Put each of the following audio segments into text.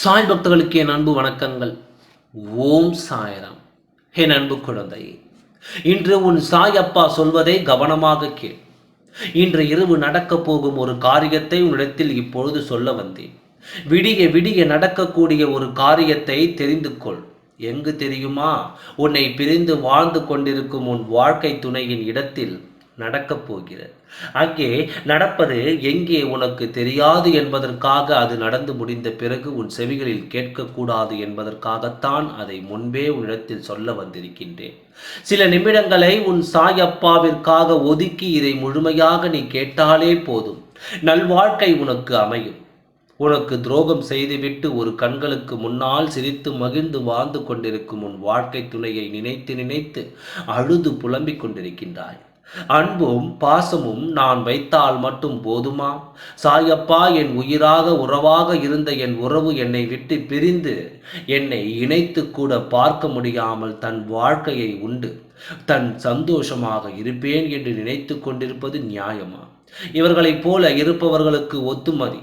சாய் பக்தர்களுக்கு என் அன்பு வணக்கங்கள். ஓம் சாயராம். என் அன்பு குழந்தையே இன்று உன் சாய் அப்பா சொல்வதை கவனமாக கேள். இன்று இரவு நடக்கப் போகும் ஒரு காரியத்தை உன்னிடத்தில் இப்பொழுது சொல்ல வந்தேன். விடிய விடிய நடக்கக்கூடிய ஒரு காரியத்தை தெரிந்து கொள். எங்கு தெரியுமா? உன்னை பிரிந்து வாழ்ந்து கொண்டிருக்கும் உன் வாழ்க்கை துணையின் இடத்தில் நடக்கப் போகிறது. அங்கே நடப்பது எங்கே உனக்கு தெரியாது என்பதற்காக அது நடந்து முடிந்த பிறகு உன் செவிகளில் கேட்கக்கூடாது என்பதற்காகத்தான் அதை முன்பே உன்னிடத்தில் சொல்ல வந்திருக்கின்றேன். சில நிமிடங்களை உன் சாயப்பாவிற்காக ஒதுக்கி இதை முழுமையாக நீ கேட்டாலே போதும். நல்வாழ்க்கை உனக்கு அமையும். உனக்கு துரோகம் செய்துவிட்டு ஒரு கண்களுக்கு முன்னால் சிரித்து மகிழ்ந்து வாழ்ந்து கொண்டிருக்கும் உன் வாழ்க்கை துணையை நினைத்து நினைத்து அழுது புலம்பிக் கொண்டிருக்கின்றாய். அன்பும் பாசமும் நான் வைத்தால் மட்டும் போதுமா? சாயப்பா என் உயிராக உறவாக இருந்த என் உறவு என்னை விட்டு பிரிந்து என்னை இணைத்து கூட பார்க்க முடியாமல் தன் வாழ்க்கையை உண்டு. தன் சந்தோஷமாக இருப்பேன் என்று நினைத்து கொண்டிருப்பது நியாயமா? இவர்களைப் போல இருப்பவர்களுக்கு ஒத்துமதி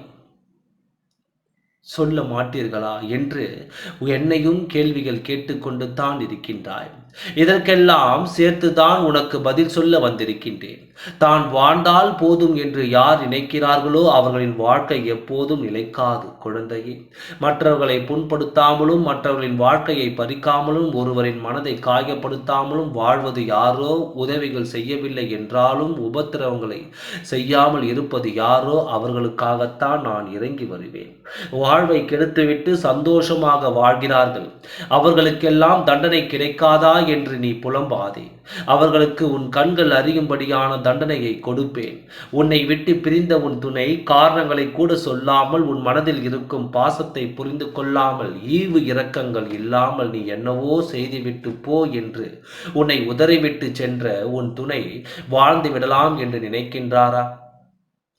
சொல்ல மாட்டீர்களா? என்று என்னையும் கேள்விகள் கேட்டுக்கொண்டு தான் இருக்கின்றாய். இதற்கெல்லாம் சேர்த்துதான் உனக்கு பதில் சொல்ல வந்திருக்கின்றேன். தான் வாழ்ந்தால் போதும் என்று யார் நினைக்கிறார்களோ அவர்களின் வாழ்க்கை எப்போதும் நிலைக்காது குழந்தையே. மற்றவர்களை புண்படுத்தாமலும் மற்றவர்களின் வாழ்க்கையை பறிக்காமலும் ஒருவரின் மனதை காயப்படுத்தாமலும் வாழ்வது யாரோ உதவிகள் செய்யவில்லை என்றாலும் உபத்திரவங்களை செய்யாமல் இருப்பது யாரோ அவர்களுக்காகத்தான் நான் இறங்கி வருவேன். வாழ்வை கெடுத்துவிட்டு சந்தோஷமாக வாழ்கிறார்கள். அவர்களுக்கெல்லாம் தண்டனை கிடைக்காதா என்று நீ புலம்பாதே. அவர்களுக்கு உன் கண்கள் அறியும்படியான தண்டனையை கொடுப்பேன். உன்னை விட்டு பிரிந்த உன் துணை காரணங்களை கூட சொல்லாமல் உன் மனதில் இருக்கும் பாசத்தை புரிந்து கொள்ளாமல் ஈவு இரக்கங்கள் இல்லாமல் நீ என்னவோ செய்துவிட்டு போ என்று உன்னை உதறிவிட்டு சென்ற உன் துணை வாழ்ந்து விடலாம் என்று நினைக்கின்றாரா?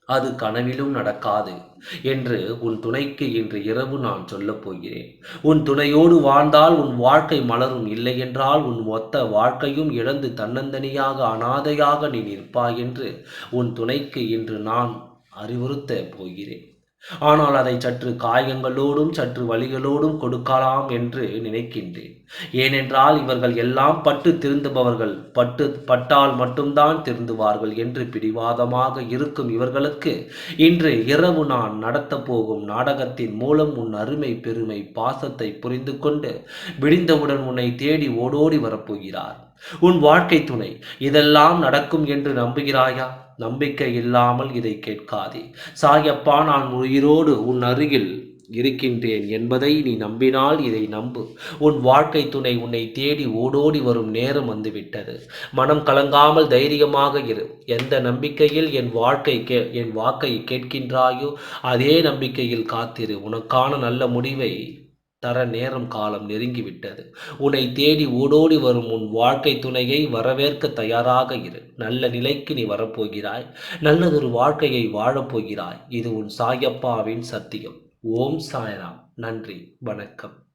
அது கனவிலும் நடக்காது என்று உன் துணைக்கு இன்று இரவு நான் சொல்லப் போகிறேன். உன் துணையோடு வாழ்ந்தால் உன் வாழ்க்கை மலரும் இல்லை என்றால் உன் மொத்த வாழ்க்கையும் இழந்து தன்னந்தனியாக அனாதையாக நீ நிற்பாய் என்று உன் துணைக்கு இன்று நான் அறிவுறுத்த போகிறேன். ஆனால் அதை சற்று காயங்களோடும் சற்று வழிகளோடும் கொடுக்கலாம் என்று நினைக்கின்றேன். ஏனென்றால் இவர்கள் எல்லாம் பட்டு திருந்துபவர்கள் பட்டு பட்டால் மட்டும்தான் திருந்துவார்கள் என்று பிடிவாதமாக இருக்கும் இவர்களுக்கு இன்று இரவு நான் நடத்தப் போகும் நாடகத்தின் மூலம் உன் அருமை பெருமை பாசத்தை புரிந்து கொண்டு விடிந்தவுடன் உன்னை தேடி ஓடோடி வரப்போகிறார். உன் வாழ்க்கை துணை இதெல்லாம் நடக்கும் என்று நம்புகிறாயா? நம்பிக்கை இல்லாமல் இதை கேட்காதே. சாயப்பா நான் உயிரோடு உன் அருகில் இருக்கின்றேன் என்பதை நீ நம்பினால் இதை நம்பு. உன் வாழ்க்கை துணை உன்னை தேடி ஓடோடி வரும் நேரம் வந்துவிட்டது. மனம் கலங்காமல் தைரியமாக இரு. எந்த நம்பிக்கையில் என் வாழ்க்கை கே என் வாக்கை கேட்கின்றாயோ அதே நம்பிக்கையில் காத்திரு. உனக்கான நல்ல முடிவை தர நேரம் காலம் நெருங்கிவிட்டது. உன்னை தேடி ஓடோடி வரும் உன் வாழ்க்கை துணையை வரவேற்க தயாராக இரு. நல்ல நிலைக்கு நீ வரப்போகிறாய். நல்லதொரு வாழ்க்கையை வாழப்போகிறாய். இது உன் சாயப்பாவின் சத்தியம். ஓம் சாயராம். நன்றி. வணக்கம்.